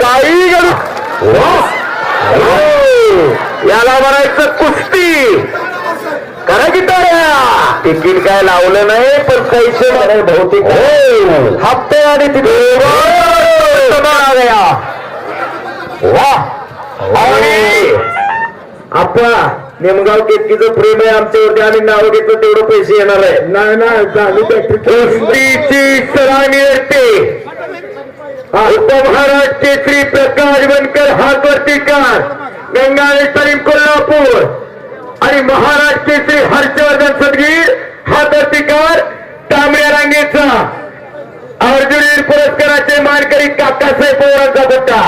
काही याला म्हणायचं कुस्ती. करा की टाळ्या तिकीट काय लावलं नाही पण पैसे म्हणे बहुतेक. हप्ते आणि तिथे गया वा. आणि आपा नेमगाव केतकीचं प्रेम आहे आमच्यावरती आम्ही नाव घेतलं तेवढं पैसे येणार आहे. नाही नाही कुस्तीची सलामी असते उपमहाराष्ट्र श्री प्रकाश बनकर हातवर्तीकार गंगाळे सलीम कोल्हापूर. आणि महाराष्ट्र श्री हर्षवर्धन सदगीर हातवर्तीकार तांबड्या रांगेचा. अर्जुन पुरस्काराचे मानकरी काकासाहेब पवारांचा बुट्टा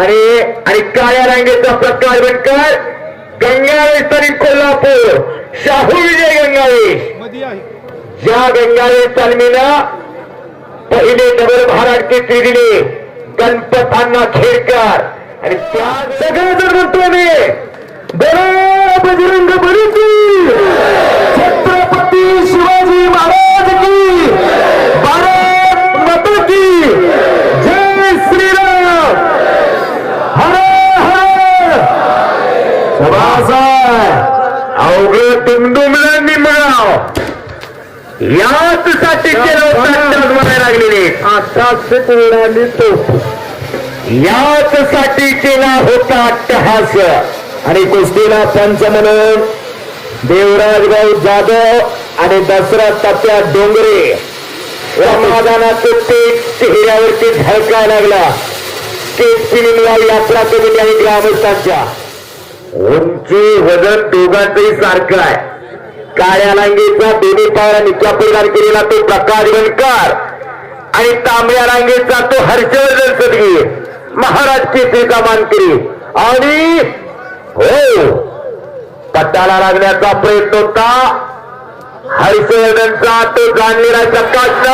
आणि आणि काळ्या रांगेचा प्रकाश बनकर गंगाळे सलीम कोल्हापूर. शाहू विजय गंगाळे ज्या गंगाळे तालमीला पहिले नगर महाराष्ट्र दिले गणपत अण्णा खेडकर आणि त्या सगळे जर म्हणतो मी बोला बजरंग बली छत्रपती शिवाजी महाराज की भारत माता की जय श्रीराम हर हर अवघड दुमदुमला निमगाव साठी म्हणायला लागलेले. तो याच साठी केला होता अट्टहास आणि कुस्तीला पंच म्हणून देवराजगाव जाधव आणि दसरा तात्या डोंगरे या मैदानाचं तेज चेहऱ्यावरती झळकायला लागला. यात्रा कमिटी आणि ग्रामस्थांच्या. उंची वजन दोघांचंही सारखं आहे. काळ्या रांगेचा दोन्ही पायाला नित्या परिधान केलेला तो प्रकाश बनकर. आणि तांबड्या रांगेचा तो हर्षवर्धन सदगी. महाराज केसरीचा मानकरी. आणि हो पट्टाला लागण्याचा प्रयत्न होता. हर्षवर्धनचा तो जाणलेला चक्काच.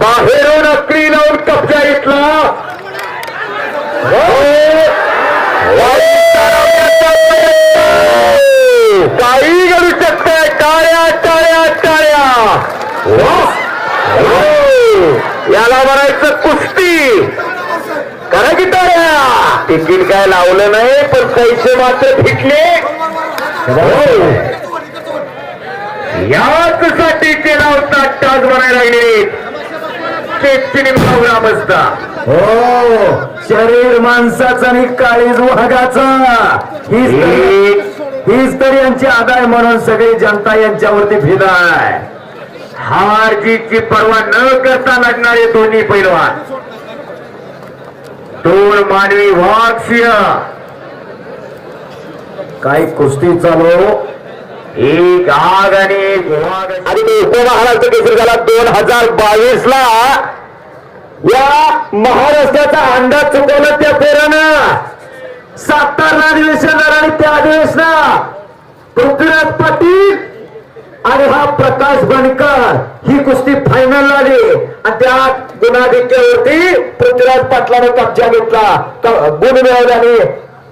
बाहेरून अक्री लावून कब्जा घेतला. हो, काही घडू शकतंय टाळ्या टाळ्या टाळ्या. याला म्हणायचं कुस्ती. करा की टाळ्या. तिकीट काय लावलं नाही पण पैसे मात्र फिटले याच साठी केला होता टाच बनायला लागले ते ग्रामस्था हो. शरीर माणसाचं आणि काळीज वाघाचा. तरी- हीच तर यांची आदाय म्हणून सगळी जनता यांच्यावरती फिदा आहे. हार जीतची पर्वा न करता लढणारे दोन्ही पैलवान. दोन मानवी वाघ काही कुस्ती चालू. एक आग आणि एक वाघ. आणि तो उपमहाराष्ट्र केसरी झाला दोन हजार बावीस ला या महाराष्ट्राचा अंदाज चुकवला त्या फेरानं सातारा अधिवेशन झालं आणि त्या अधिवेशना पृथ्वीराज पाटील आणि हा प्रकाश बनकर ही कुस्ती फायनल आली. आणि त्या गुणाधिक्यावरती पृथ्वीराज पाटलाने कब्जा घेतला. गुण मिळवल्याने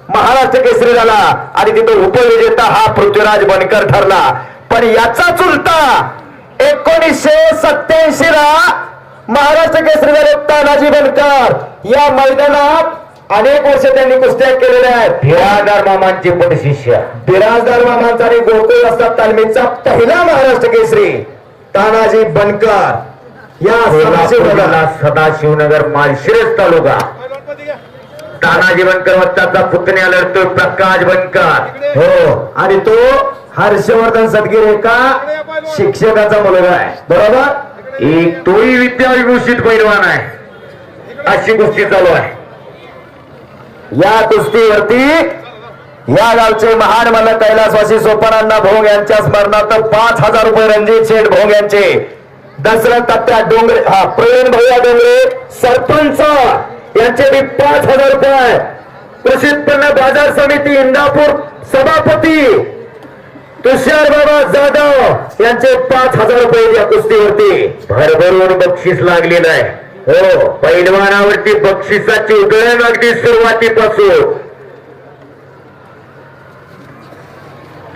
महाराष्ट्र केसरी झाला. आणि तिथे उपविजेता हा पृथ्वीराज बनकर ठरला. पण याचा चुलता एकोणीसशे सत्याऐंशी ला महाराष्ट्र केसरी झाले तानाजी बनकर या मैदानात अनेक वर्ष त्यांनी कुस्त्या केलेल्या आहेत. बिराजदार मामांचे पण शिष्य. बिराजदार मामांचा आणि गोकुळ असतात तालमीचा पहिला महाराष्ट्र केसरी तानाजी बनकर. या सदाशिवनगर सदाशिवनगर माळशिरस तालुका. तानाजी बनकर वत्ताचा पुतण्या लढतोय प्रकाश बनकर. हो. आणि तो हर्षवर्धन सदगीर एका शिक्षकाचा मुलगा आहे. बरोबर? एक तोही विद्याविभूषित पैलवान आहे. अशी गोष्टी चालू आहे. या कुस्तीवरती या गावचे महान मला कैलासवासी सोपानांना भोंग यांच्या स्मरणार्थ पाच हजार रुपये रणजित शेठ भोंग यांचे दसरथ तत्या डोंगरे हा प्रवीण भैया डोंगरे सरपंच यांचे मी पाच हजार रुपये. कृषी उत्पन्न बाजार समिती इंदापूर सभापती तुषार बाबा जाधव यांचे पाच हजार रुपये या कुस्तीवरती. भरभरून बक्षीस लागलेलं आहे. हो पैलवानावरती बक्षिसाची उधळण अगदी सुरुवातीपासून.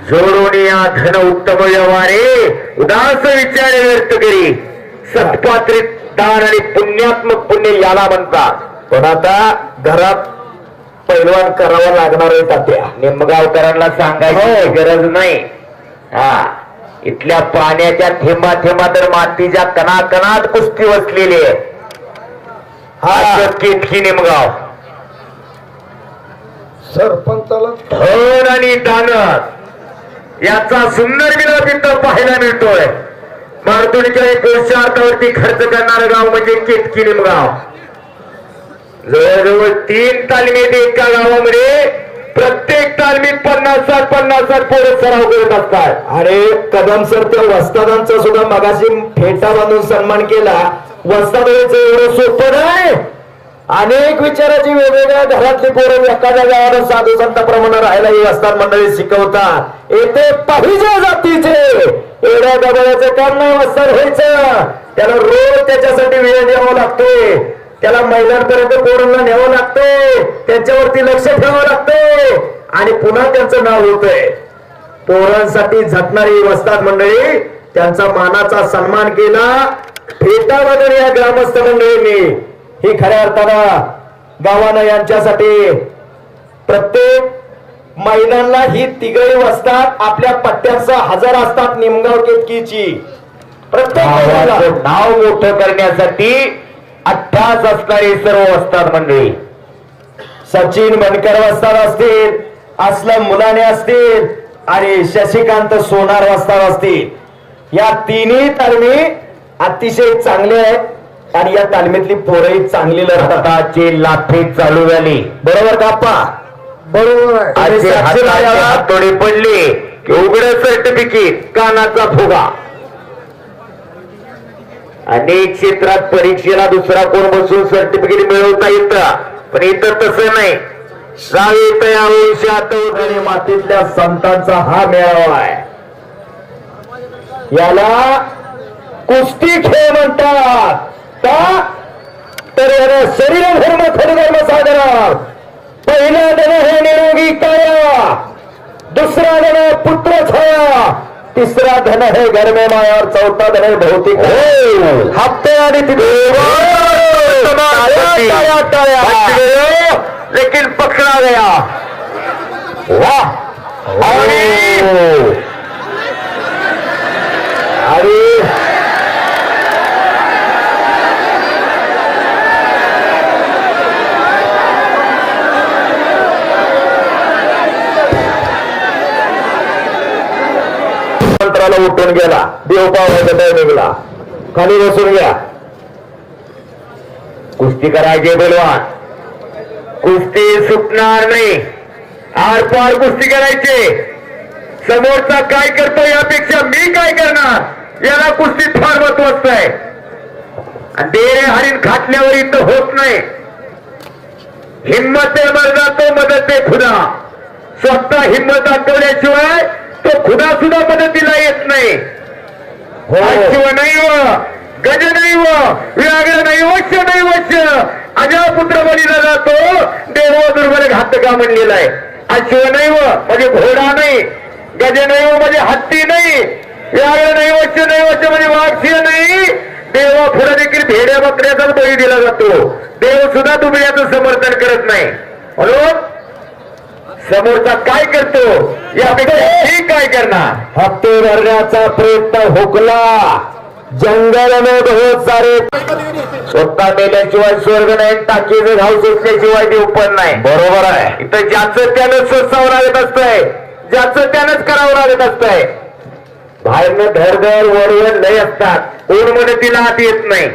जोडून या धन उत्तम व्यवहारे उदास विचार व्यक्त करी. सत्पात्रित दान आणि पुण्यात्मक पुण्य याला म्हणतात. पण आता घरात पैलवान करावा लागणार आहे तात्या निमगावकरांना सांगायची हो. गरज नाही. हा इथल्या पाण्याच्या थेंबा थेंबा तर मातीच्या कणाकणात कुस्ती बसलेली आहे. हा. केतकी निमगाव. सरपंचाला धन आणि दानत. याचा सुंदर विलाप इथं पाहायला मिळतोय. मारतुडीच्या एक पुरुषार्थावरती खर्च करणारं गाव म्हणजे केतकी निमगाव. जवळजवळ तीन तालमीत एका गावामध्ये. प्रत्येक तालमीत पन्नास साठ पन्नास साठ पोरं सराव करत असतात. अरे कदम सर त्या वस्तादांचा सुद्धा मगाशी फेटा बांधून सन्मान केला. वस्तादाचं एवढं सोपं नाही. अनेक विचाराची वेगवेगळ्या घरातली पोरं एखाद्या गावाला साधू संताप्रमाणे राहायला ही वस्ताद मंडळी शिकवतात. येथे पाहिजे जातीचे. एवढ्या गबाळ्याचं काम नाही वस्तार व्हायचं. त्याला रोज त्याच्यासाठी वेळ द्यावा लागतोय त्याला महिलांपर्यंत पोरांना न्यावं लागतंय त्यांच्यावरती लक्ष ठेवावं लागतंय आणि पुन्हा त्यांचं नाव होतंय. पोरांसाठी झटणारी वस्ताद मंडळी त्यांचा मानाचा सन्मान केला. फेटामध्ये या ग्रामस्थ मंडळींनी ही खऱ्या अर्थानं गावानं यांच्यासाठी प्रत्येक महिलांना ही तिघही वस्तात आपल्या पट्ट्यासह हजर असतात निमगाव केतकीची. प्रत्येक नाव मोठं करण्यासाठी अठ्ठास असणारी सर्व वस्ताद मंडळी. सचिन बनकर वस्ताद असतील असलम मुलाने असतील आणि शशिकांत सोनार वस्ताद असतील. या तिन्ही तालमी अतिशय चांगले आहेत. आणि या तालमीतली पोरही चांगली लढतात हाताची लाठी चालू झाली. बरोबर का आप्पा? बरोबर. हातोडे पडले की उघड सर्टिफिकेट कानाचा फुगा. अनेक क्षेत्रात परीक्षेला दुसरा कोण बसून सर्टिफिकेट मिळवता येतं? पण इथं तसं नाही. मातीतल्या संतांचा हा मेळावा आहे. याला कुस्ती खेळ म्हणतात का? तर याला शरीर धर्म खडधर्म साधना पहिला जण हे निरोगी काया. दुसरा जण पुत्र छाया. तिसरा धन है घर में माया. और चौथा धन है भौतिक हफ़्ते आणि गए, लेकिन पकड़ा गया. वाह मंत्राला उठून गेला. देव पावायचा टायमिंगला खाली बसून घ्या. कुस्ती करायचे बलवान कुस्ती सुटणार नाही. आर पार कुस्ती करायचे. समोरचा काय करतो यापेक्षा मी काय करणार? याला कुस्ती फार महत्वाचं आहे. देरे हरिण खाटल्यावर इथं होत नाही. हिम्मत आहे मर्दा तो मदत आहे खुदा. स्वतः हिंमत दाखवल्याशिवाय तो खुदा सुद्धा मदतीला येत नाही. शिव नाही व गज नाही व व्याघ्र नाही वश्य नाही वश्य अजा पुत्र बलीला जातो देव दुर्बल घातका म्हणलेला आहे. अश्व नाही व म्हणजे घोडा नाही. गज नाही व म्हणजे हत्ती नाही. व्याघ्र नाही वश्य नाही वश्य म्हणजे वाघ नाही. देवा पुढे देखील भेड्या बकऱ्याचाच बळी दिला जातो. देव सुद्धा दुबळ्याचं समर्थन करत नाही. म्हणून समोरचा काय करतो? यापेक्षा काय करणार? हप्ते भरण्याचा प्रयत्न हुकला. जंगल बहुत सारे स्वतः मेल्याशिवाय स्वर्ग नाही टाकीचं घाव सुटल्याशिवाय देव पण नाही. बरोबर आहे. इथं ज्याचं त्यानं सोसावं लागत असतंय. ज्याचं त्यानंच करावं लागत असतंय. बाहेरनं धरधर वरवर लय असतात. कोण मदतीला आत येत नाही.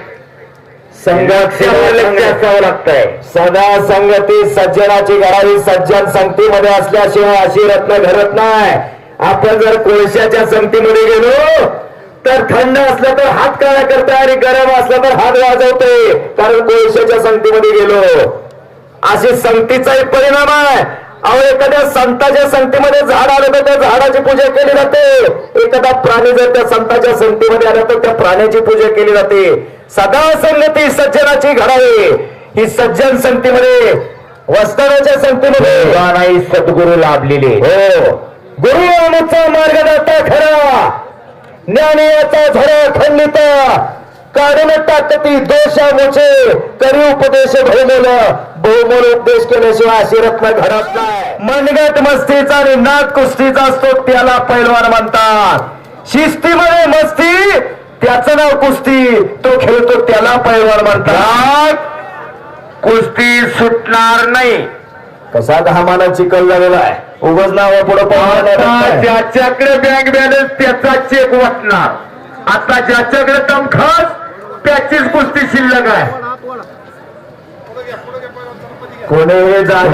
असावं लागतंय. सदा संगती सज्जनाची घडावी सज्जन संगतीमध्ये असल्याशिवाय अशी रत्न घडत नाही. आपण जर कोळशाच्या संगतीमध्ये गेलो तर थंड असलं तर हात काळा करताय आणि गरम असलं तर हात वाजवतोय. कारण कोळशाच्या संगतीमध्ये गेलो. अशी संगतीचाही परिणाम आहे. अहो एखाद्या संताच्या संगतीमध्ये झाड आलं तर त्या झाडाची पूजा केली जाते. एखादा प्राणी जर त्या संताच्या संगतीमध्ये आला तर त्या प्राण्याची पूजा केली जाते. सदा संगती सज्जनाची घडावी ही सज्जन संगतीमध्ये वस्तानाच्या संगतीमध्ये. सद्गुरू लाभलेले. हो. गुरुवाचा मार्गदत्ता खरा ज्ञानियाचा झरा खंडित. काढून टाकती दोषामुचे करी उपदेश बहुमोल. बहुमोल उपदेश केल्याशिवाय रत्न घडत नाही. मनगट मस्तीचा आणि नाद कुस्तीचा असतो त्याला पैलवान म्हणतात. शिस्तीमध्ये मस्ती त्याचं नाव कुस्ती. तो खेळतो त्याला पैलवान म्हणतात कुस्ती सुटणार नाही. कसा घामाना चिकल झालेला आहे. उगच नाव पुढे ज्याच्याकडे बँक बॅलन्स त्याचा चेक वाटणार. आता ज्याच्याकडे तमखास त्याचीच कुस्ती शिल्लक आहे. कोणी हे जात